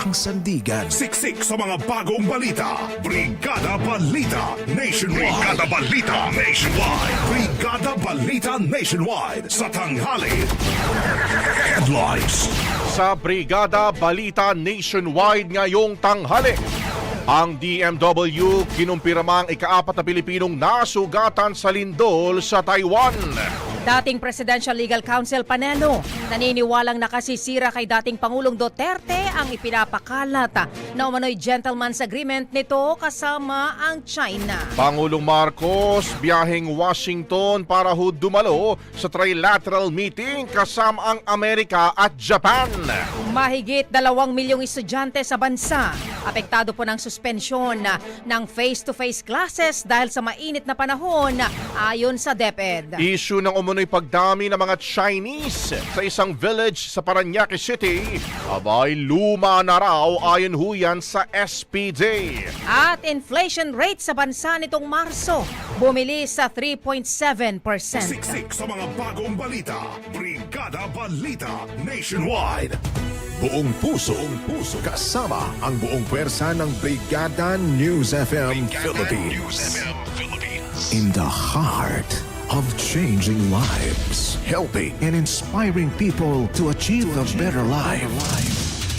ang sandigan. Siksik sa mga bagong balita. Brigada Balita Nationwide. Brigada Balita Nationwide. Brigada Balita Nationwide sa tanghali. Headlines. Sa Brigada Balita Nationwide ngayong tanghali. Ang DMW kinumpirmang ikaapat na Pilipinong nasugatan sa lindol sa Taiwan. Dating Presidential Legal Counsel Panelo, naniniwalang nakasisira kay dating Pangulong Duterte ang ipinapakalat na umano'y gentleman's agreement nito kasama ang China. Pangulong Marcos biyaheng Washington para ho dumalo sa trilateral meeting kasama ang Amerika at Japan. Mahigit dalawang milyong estudyante sa bansa. Apektado po ng suspensyon ng face-to-face classes dahil sa mainit na panahon ayon sa DepEd. Issue ng umunoy pagdami ng mga Chinese sa isang village sa Paranaque City. Abay, luma na raw ayon ho yan sa SPD. At inflation rate sa bansa nitong Marso bumili sa 3.7%. Siksik sa mga bagong balita. Brigada Balita Nationwide. Buong puso, buong puso, kasama ang buong pwersa ng Brigada News FM Philippines. In the heart of changing lives, helping and inspiring people to achieve a better life.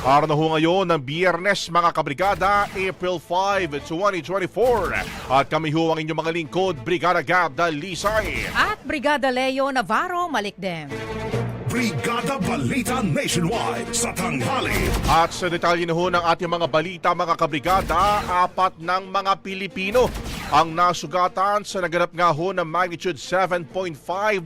Para na ho ngayon ng Biyernes mga kabrigada, April 5, 2024. At kami ho ang inyong mga lingkod, Brigada Gab Dalisay. At Brigada Leo Navarro Malikdem. Brigada Balita Nationwide sa tanghali. At sa detalye na ho ng ating mga balita mga kabrigada, apat ng mga Pilipino ang nasugatan sa naganap nga ho ng magnitude 7.5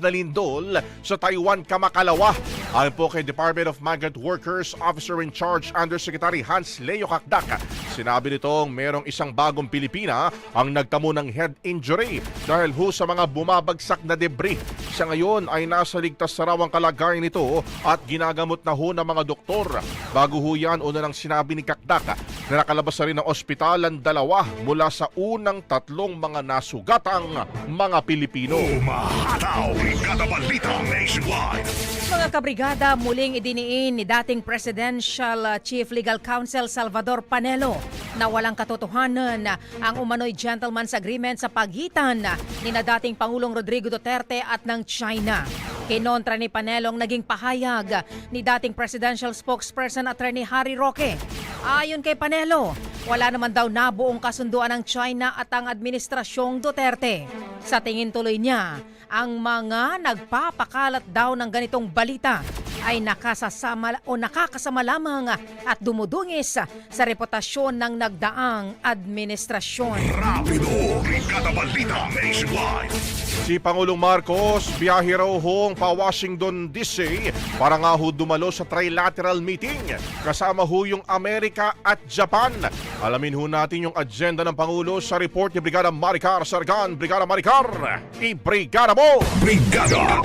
na lindol sa Taiwan Kamakalawa. Ayon po kay Department of Migrant Workers Officer in Charge Undersecretary Hans Leo Kakdak, sinabi nitong merong isang bagong Pilipina ang nagtamo ng head injury dahil ho sa mga bumabagsak na debris. Sa ngayon ay nasa ligtas na raw kalagayan nito at ginagamot na ho ng mga doktor. Bago ho yan, una nang sinabi ni Kakdak na nakalabas na rin ng ospital ang dalawa mula sa unang tatlong mga nasugatang mga Pilipino. Umahataw. Brigada Balita Nationwide. Mga kabrigada, muling idiniin ni dating Presidential uh, Chief Legal Counsel Salvador Panelo na walang katotohanan ang umano'y gentleman's agreement sa pagitan ni na dating Pangulong Rodrigo Duterte at ng China. Kinontra ni Panelo ang naging pahayag ni dating Presidential Spokesperson Attorney Harry Roque. Ayon kay Panelo, wala naman daw nabuong kasunduan ng China at ang administrasyong Duterte. Sa tingin tuloy niya, ang mga nagpapakalat daw ng ganitong balita ay nakasasama o nakakasama lamang at dumudungis sa reputasyon ng nagdaang administrasyon. Rapido, Brigada Balita Nationwide. Si Pangulong Marcos biyahe raw hong pa Washington DC para nga ho dumalo sa trilateral meeting kasama ho yung Amerika at Japan. Alamin ho natin yung agenda ng Pangulo sa report ni Brigada Maricar Sargan. Brigada Maricar, i-brigada mo! Brigada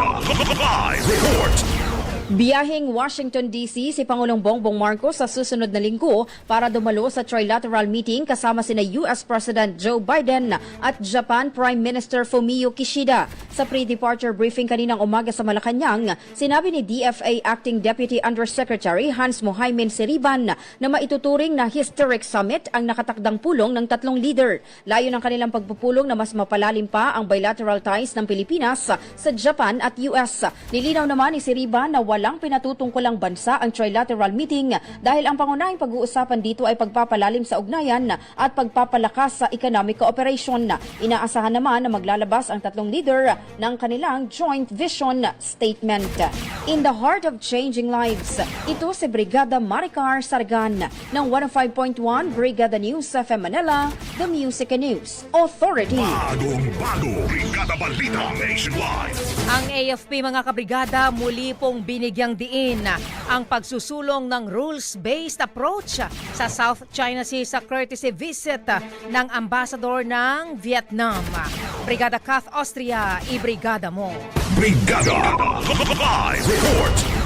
Live Report. Biyaheng Washington DC si Pangulong Bongbong Marcos sa susunod na linggo para dumalo sa trilateral meeting kasama sina US President Joe Biden at Japan Prime Minister Fumio Kishida. Sa pre-departure briefing kaninang umaga sa Malacanang, sinabi ni DFA Acting Deputy Undersecretary Hans Mohaimin Siriban na maituturing na historic summit ang nakatakdang pulong ng tatlong leader. Layo ng kanilang pagpupulong na mas mapalalim pa ang bilateral ties ng Pilipinas sa Japan at US. Nilinaw naman ni Siriban na walang pinatutungkulang bansa ang trilateral meeting dahil ang pangunahing pag-uusapan dito ay pagpapalalim sa ugnayan at pagpapalakas sa economic cooperation. Inaasahan naman na maglalabas ang tatlong leader ng kanilang joint vision statement. In the heart of changing lives, ito si Brigada Maricar Sargan ng 105.1 Brigada News sa Manila, The Music and News Authority. Bagong bago, Brigada Balita Nationwide. Ang AFP mga kabrigada muli pong binigyang diin ang pagsusulong ng rules-based approach sa South China Sea sa courtesy visit ng ambassador ng Vietnam. Brigada Kath Austria, i-brigada mo. Brigada Live Report.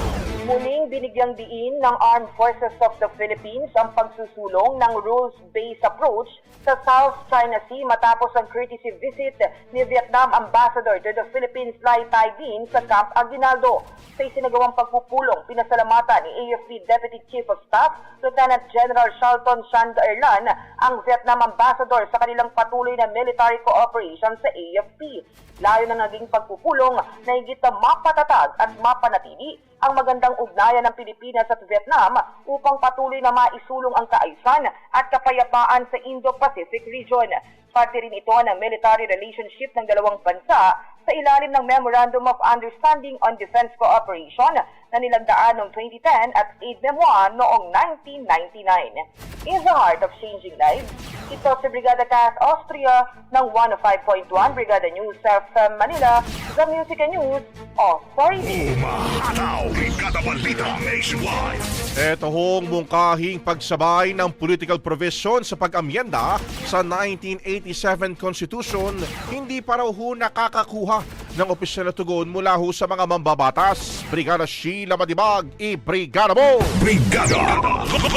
Muling binigyang diin ng Armed Forces of the Philippines ang pagsusulong ng rules-based approach sa South China Sea matapos ang courtesy visit ni Vietnam Ambassador to the Philippines Lai Tai Din sa Camp Aguinaldo. Sa isinagawang pagpupulong, pinasalamatan ni AFP Deputy Chief of Staff Lieutenant General Shelton Chandarlan ang Vietnam Ambassador sa kanilang patuloy na military cooperation sa AFP. Layo na naging pagpupulong na higit na mapatatag at mapanatili ang magandang ugnayan ng Pilipinas at Vietnam upang patuloy na maisulong ang kaayusan at kapayapaan sa Indo-Pacific region. Parte rin ito ng military relationship ng dalawang bansa sa ilalim ng Memorandum of Understanding on Defense Cooperation na nilagdaan noong 2010 at aid memoir noong 1999. In the heart of changing lives, ito si Brigada Cass Austria ng 105.1 Brigada News FM Manila, The Music and News Authority. Umahataw, Brigada Balita Nationwide. Ito hong mungkahing pagsabay ng political provision sa pag-amyenda sa 1987 Constitution, hindi pa raw ho nakakakuha ng opisyal na tugon mula ho sa mga mambabatas. Brigada Sheila Madibag, i-brigada mo! Brigada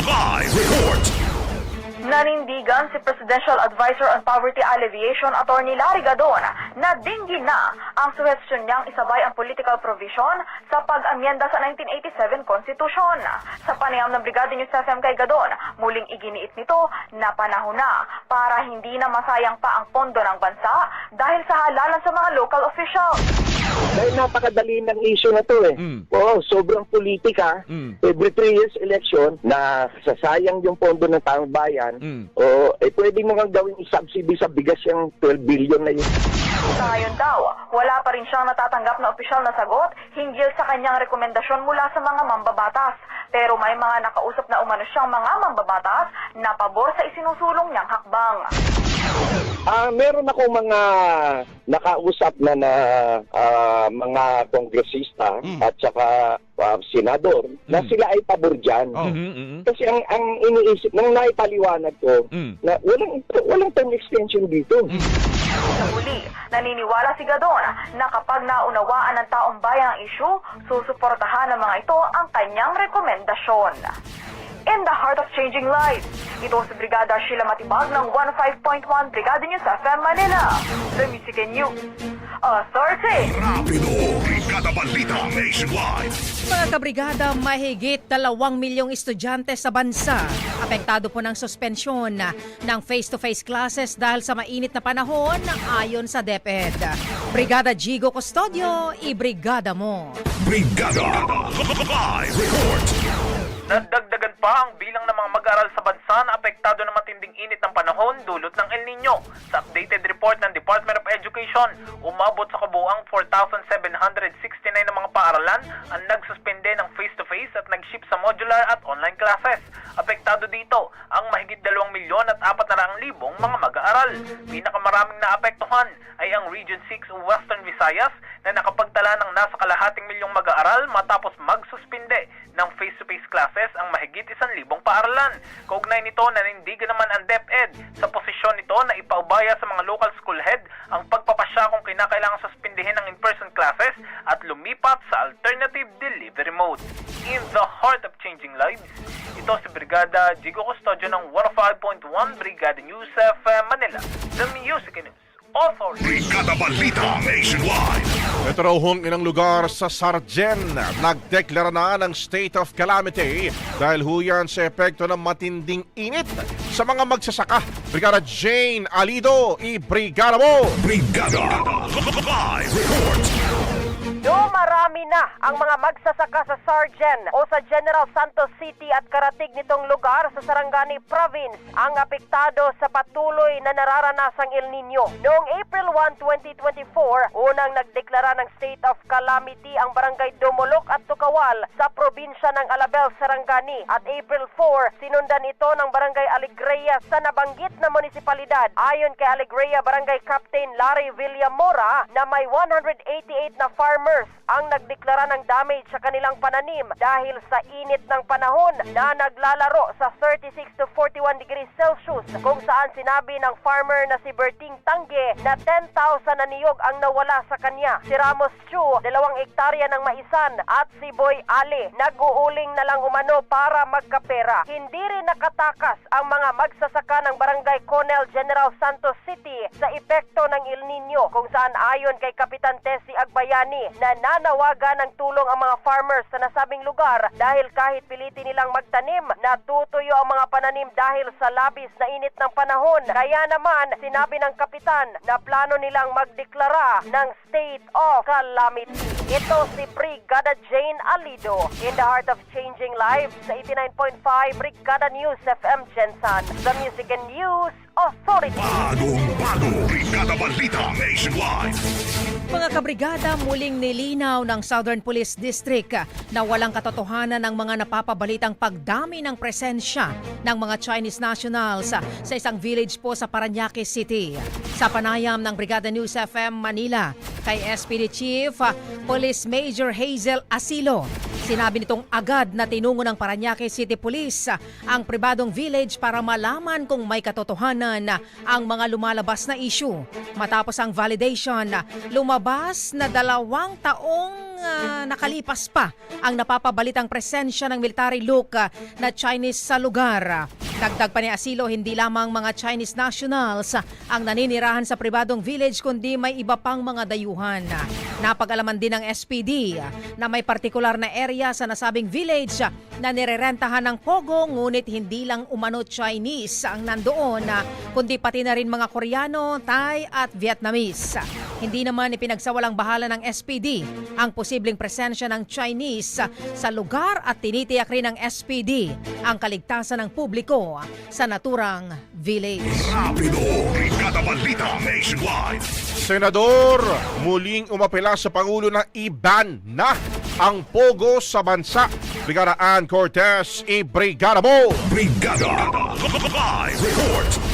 Live Report. Nanindigan si Presidential Advisor on Poverty Alleviation Attorney Larry Gadon na dinggin na ang suhestyon niyang isabay ang political provision sa pag-amyenda sa 1987 Constitution. Sa panayam ng Brigada News FM kay Gadon, muling iginiit nito na panahon na para hindi na masayang pa ang pondo ng bansa dahil sa halalan sa mga local officials. Dahil napakadali ng issue na to eh. Mm. Oo, sobrang politika. Mm. Every three years election na sasayang yung pondo ng taong bayan. Mm. Oo, eh pwede mo kang gawing subsidy sa bigas yung 12 billion na yun. Sa ngayon daw, wala pa rin siyang natatanggap na opisyal na sagot hinggil sa kanyang rekomendasyon mula sa mga mambabatas. Pero may mga nakausap na umano siyang mga mambabatas na pabor sa isinusulong niyang hakbang. Ah, meron ako mga nakausap na na ah, mga kongresista Mm. at saka ah, senador na Mm. sila ay pabor dyan. Mhm, mhm. Kasi ang ang iniisip nang naipaliwanag ko Mm. na walang walang term extension dito. Sa muli, naniniwala si Gadon na kapag naunawaan ng taong bayan ang isyu, susuportahan ng mga ito ang kanyang rekomendasyon. In the heart of changing lives, ito si Brigada Sheila Matibag ng 105.1 Brigada News FM Manila. The Music and News Authority. Rapido, Brigada Balita Nationwide. Mga kabrigada, mahigit dalawang milyong estudyante sa bansa. Apektado po ng suspensyon ng face-to-face classes dahil sa mainit na panahon ayon sa DepEd. Brigada Gigo Custodio, ibrigada mo. Brigada Live Report Nadagdagan pa ang bilang ng mga mag-aaral sa bansa na apektado ng matinding init ng panahon dulot ng El Nino. Sa updated report ng Department of Education, umabot sa kabuang 4,769 na mga paaralan ang nagsuspende ng face-to-face at nag-ship sa modular at online classes. Apektado dito ang mahigit 2 milyon at 400 libong mga mag-aaral. Pinakamaraming naapektuhan ay ang Region 6 Western Visayas na nakapagtala ng nasa kalahating milyong mag-aaral matapos magsuspinde ng face-to-face classes ang mahigit isang libong paaralan. Kaugnay nito, nanindigan naman ang DepEd sa posisyon nito na ipaubaya sa mga local school head ang pagpapasya kung kinakailangan suspindihin ang in-person classes at lumipat sa alternative delivery mode. In the heart of changing lives, ito si Brigada Jigo Custodio ng 105.1 Brigada News FM Manila, The Music News Authority. Brigada Balita Nationwide Ito raw hong inang lugar sa Sargen. Nagdeklara na ng state of calamity dahil huyan sa epekto ng matinding init sa mga magsasaka. Brigada Jane Alido, i-brigada mo! Brigada Live Report Dumarami na ang mga magsasaka sa Sargen o sa General Santos City at karatig nitong lugar sa Sarangani Province ang apektado sa patuloy na nararanasang El Nino. Noong April 1, 2024, unang nagdeklara ng state of calamity ang barangay Dumulok at Tukawal sa probinsya ng Alabel, Sarangani. At April 4, sinundan ito ng barangay Alegria sa nabanggit na munisipalidad. Ayon kay Alegria Barangay Captain Larry Villamora na may 188 na farmers ang nagdeklara ng damage sa kanilang pananim dahil sa init ng panahon na naglalaro sa 36 to 41 degrees Celsius kung saan sinabi ng farmer na si Berting Tangge na 10,000 na niyog ang nawala sa kanya. Si Ramos Chu, dalawang ektarya ng maisan at si Boy Ali, nag-uuling na lang umano para magkapera. Hindi rin nakatakas ang mga magsasaka ng barangay Conel General Santos City sa epekto ng El Nino kung saan ayon kay Kapitan Tessie Agbayani na nanawagan ng tulong ang mga farmers sa nasabing lugar dahil kahit pilitin nilang magtanim, natutuyo ang mga pananim dahil sa labis na init ng panahon. Kaya naman, sinabi ng kapitan na plano nilang magdeklara ng state of calamity. Ito si Brigada Jane Alido in the heart of changing lives sa 89.5 Brigada News FM Jensen, the Music and News Authority. Bagong bago Brigada Balita Nationwide Mga kabrigada, muling nilinaw ng Southern Police District na walang katotohanan ng mga napapabalitang pagdami ng presensya ng mga Chinese nationals sa isang village po sa Paranaque City. Sa panayam ng Brigada News FM Manila kay SPD Chief Police Major Hazel Asilo, sinabi nitong agad na tinungo ng Paranaque City Police ang pribadong village para malaman kung may katotohanan ang mga lumalabas na issue. Matapos ang validation, lumabas na dalawang taong ah, nakalipas pa ang napapabalitang presensya ng military look ah, na Chinese sa lugar. Dagdag pa ni Asilo, hindi lamang mga Chinese nationals ang naninirahan sa pribadong village kundi may iba pang mga dayuhan. Napag-alaman din ng SPD na may partikular na area sa nasabing village na nirerentahan ng Pogo ngunit hindi lang umano Chinese ang nandoon kundi pati na rin mga Koreano, Thai at Vietnamese. Hindi naman ipinagsawalang bahala ng SPD ang posibleng presensya ng Chinese sa lugar at tinitiyak rin ng SPD ang kaligtasan ng publiko sa naturang village. Rapido Senador, muling umapela sa Pangulo na iban na ang pogo sa bansa. Brigada Ann Cortez, i-brigada mo! Brigada Live Report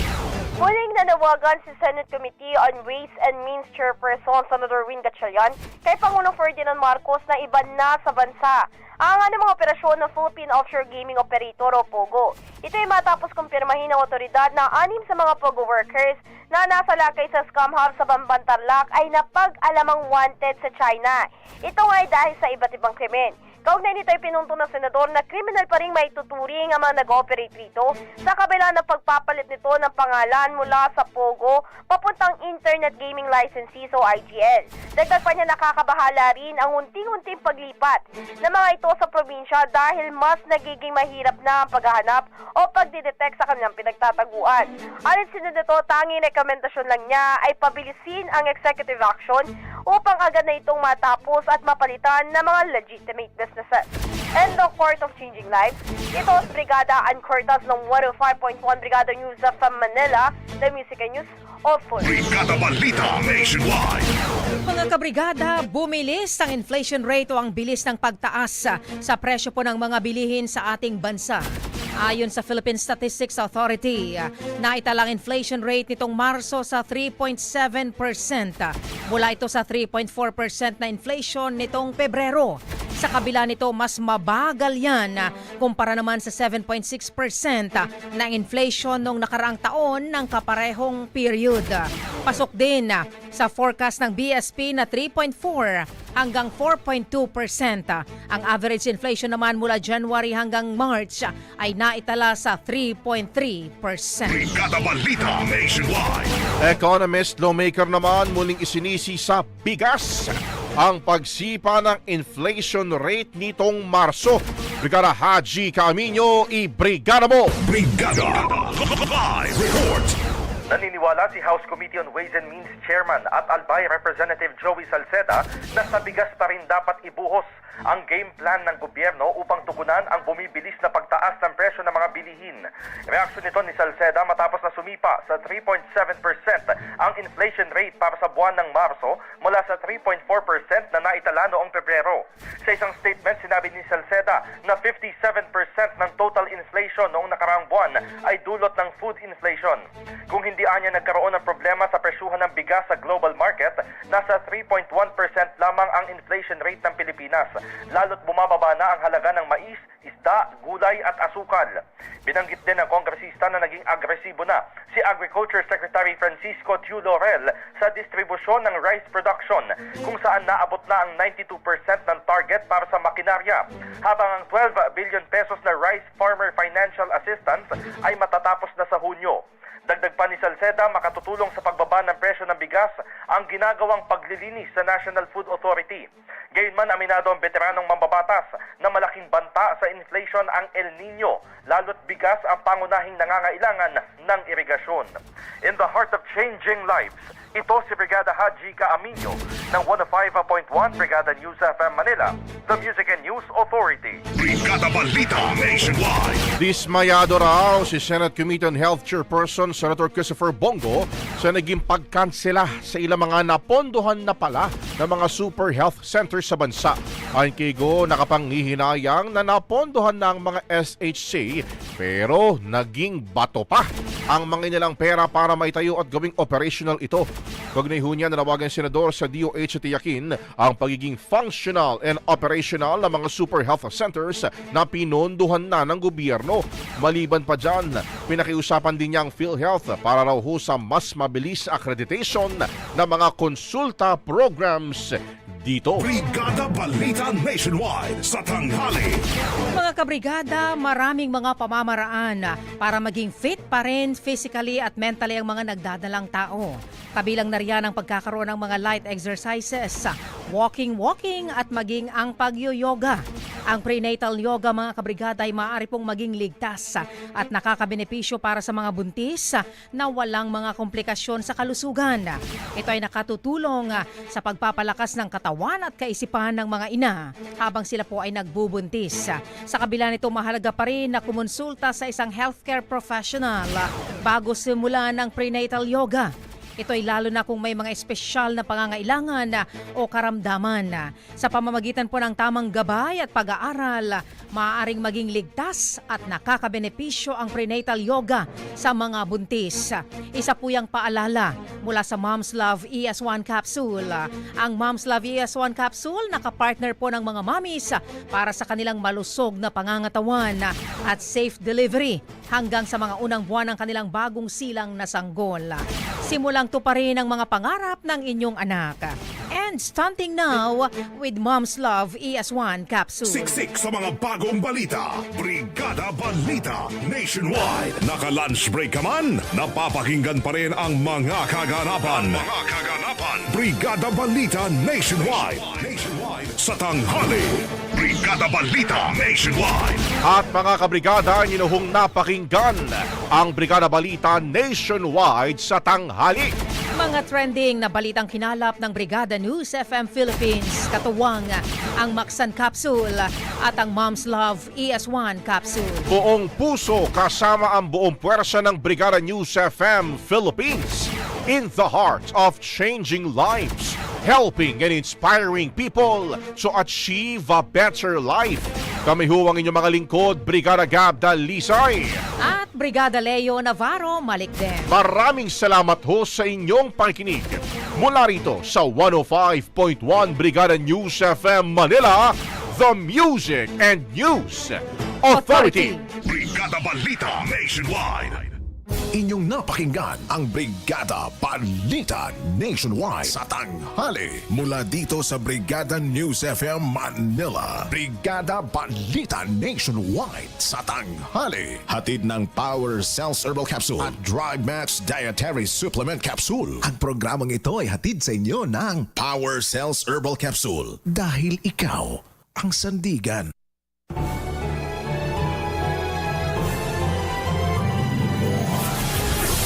Muling nanawagan si Senate Committee on Ways and Means Chairperson Senator Win Gatchalian kay Pangulong Ferdinand Marcos na iban na sa bansa ang mga operasyon ng Philippine Offshore Gaming Operator o POGO. Ito ay matapos kumpirmahin ng otoridad na anim sa mga POGO workers na nasa lakay sa scam hub sa Bambantarlak ay napag-alamang wanted sa China. Ito nga ay dahil sa iba't ibang krimen. Kaugnay nito ay pinunto ng senador na criminal pa rin maituturing ang mga nag-ooperate rito sa kabila ng pagpapalit nito ng pangalan mula sa POGO papuntang Internet Gaming Licensee o IGL. Dagdag pa niya nakakabahala rin ang unting-unting paglipat ng mga ito sa probinsya dahil mas nagiging mahirap na ang paghahanap o pagdidetect sa kanilang pinagtataguan. Alit sinunod ito, tanging rekomendasyon lang niya ay pabilisin ang executive action upang agad na itong matapos at mapalitan ng mga legitimate businesses. And the Court of Changing Lives, ito si Brigada Ann Cortas ng 105.1 Brigada News from Manila, the Music and News of Full. Brigada Balita Nationwide. Mga kabrigada, bumilis ang inflation rate o ang bilis ng pagtaas sa, sa presyo po ng mga bilihin sa ating bansa. Ayon sa Philippine Statistics Authority, naitalang inflation rate nitong Marso sa 3.7%. Mula ito sa 3.4% na inflation nitong Pebrero. Sa kabila nito, mas mabagal yan kumpara naman sa 7.6% na inflation noong nakaraang taon ng kaparehong period. Pasok din sa forecast ng BSP na 3.4 hanggang 4.2%. Ang average inflation naman mula January hanggang March ay naitala sa 3.3%. Brigada Balita Nationwide. Economist lawmaker naman muling isinisi sa bigas ang pagsipa ng inflation rate nitong Marso. Brigada Haji Camino, i-brigada mo! Brigada Live Report. Naniniwala si House Committee on Ways and Means Chairman at Albay Representative Joey Salceda na sa bigas pa rin dapat ibuhos ang game plan ng gobyerno upang tugunan ang bumibilis na pagtaas ng presyo ng mga bilihin. Reaksyon nito ni Salceda matapos na sumipa sa 3.7% ang inflation rate para sa buwan ng Marso mula sa 3.4% na naitala noong Pebrero. Sa isang statement, sinabi ni Salceda na 57% ng total inflation noong nakaraang buwan ay dulot ng food inflation. Kung hindi anya nagkaroon ng problema sa presyuhan ng bigas sa global market, nasa 3.1% lamang ang inflation rate ng Pilipinas, lalo't bumababa na ang halaga ng mais, isda, gulay at asukal. Binanggit din ng kongresista na naging agresibo na si Agriculture Secretary Francisco Tiu Laurel sa distribusyon ng rice production kung saan naabot na ang 92% ng target para sa makinarya habang ang 12 billion pesos na rice farmer financial assistance ay matatapos na sa Hunyo. Dagdag pa ni Salceda, makatutulong sa pagbaba ng presyo ng bigas ang ginagawang paglilinis sa National Food Authority. Gayunman aminado ang veteranong mambabatas na malaking banta sa inflation ang El Nino, lalo't bigas ang pangunahing nangangailangan ng irigasyon. In the heart of changing lives, ito si Brigada Haji Kaaminyo ng 105.1 Brigada News FM Manila, the Music and News Authority. Brigada Balita Nationwide. Dismayado raw si Senate Committee on Health Chairperson Senator Christopher Bongo sa naging pagkansela sa ilang mga napondohan na pala ng mga super health centers sa bansa. Ayon kay Go, nakapanghihinayang na napondohan na ang mga SHC pero naging bato pa ang mga inilang pera para maitayo at gawing operational ito. Kaugnay ho niya, nanawagan senador sa DOH at tiyakin ang pagiging functional and operational ng mga super health centers na pinondohan na ng gobyerno. Maliban pa dyan, pinakiusapan din niya ang PhilHealth para raw ho sa mas mabilis accreditation ng mga konsulta programs dito. Brigada Balita Nationwide sa tanghali. Mga kabrigada, maraming mga pamamaraan para maging fit pa rin physically at mentally ang mga nagdadalang tao. Kabilang na riyan ang pagkakaroon ng mga light exercises, walking-walking at maging ang pagyo-yoga. Ang prenatal yoga mga kabrigada ay maaari pong maging ligtas at nakakabenepisyo para sa mga buntis na walang mga komplikasyon sa kalusugan. Ito ay nakatutulong sa pagpapalakas ng katawan at kaisipan ng mga ina habang sila po ay nagbubuntis. Sa kabila nito mahalaga pa rin na kumonsulta sa isang healthcare professional bago simulan ang prenatal yoga. Ito ay lalo na kung may mga espesyal na pangangailangan na o karamdaman. na Sa pamamagitan po ng tamang gabay at pag-aaral, maaaring maging ligtas at nakakabenepisyo ang prenatal yoga sa mga buntis. Isa po yung paalala mula sa Mom's Love ES1 Capsule. Ang Mom's Love ES1 Capsule nakapartner po ng mga mommies para sa kanilang malusog na pangangatawan at safe delivery hanggang sa mga unang buwan ng kanilang bagong silang na sanggol. Simulang to pa rin ang mga pangarap ng inyong anak. And stunting now with Mom's Love ES1 capsule. Siksik sa mga bagong balita. Brigada Balita Nationwide. Naka-lunch break ka man, napapakinggan pa rin ang mga kaganapan. mga kaganapan. Brigada Balita Nationwide. Sa tanghali. Brigada Balita Nationwide. At mga kabrigada, inuhong napakinggan ang Brigada Balita Nationwide sa tanghali. Mga trending na balitang kinalap ng Brigada News FM Philippines, katuwang ang Maxan Capsule at ang Mom's Love ES1 Capsule. Buong puso kasama ang buong puwersa ng Brigada News FM Philippines in the heart of changing lives, helping and inspiring people to achieve a better life. Kami huwang inyong mga lingkod, Brigada Gab Dalisay. At Brigada Leo Navarro Malikden. Maraming salamat ho sa inyong pakikinig. Mula rito sa 105.1 Brigada News FM Manila, The Music and News Authority. Brigada Balita Nationwide. Inyong napakinggan ang Brigada Balita Nationwide sa tanghali mula dito sa Brigada News FM Manila. Brigada Balita Nationwide sa tanghali. Hatid ng Power Cells Herbal Capsule at Drive Match Dietary Supplement Capsule. Ang programang ito ay hatid sa inyo ng Power Cells Herbal Capsule. Dahil ikaw ang sandigan.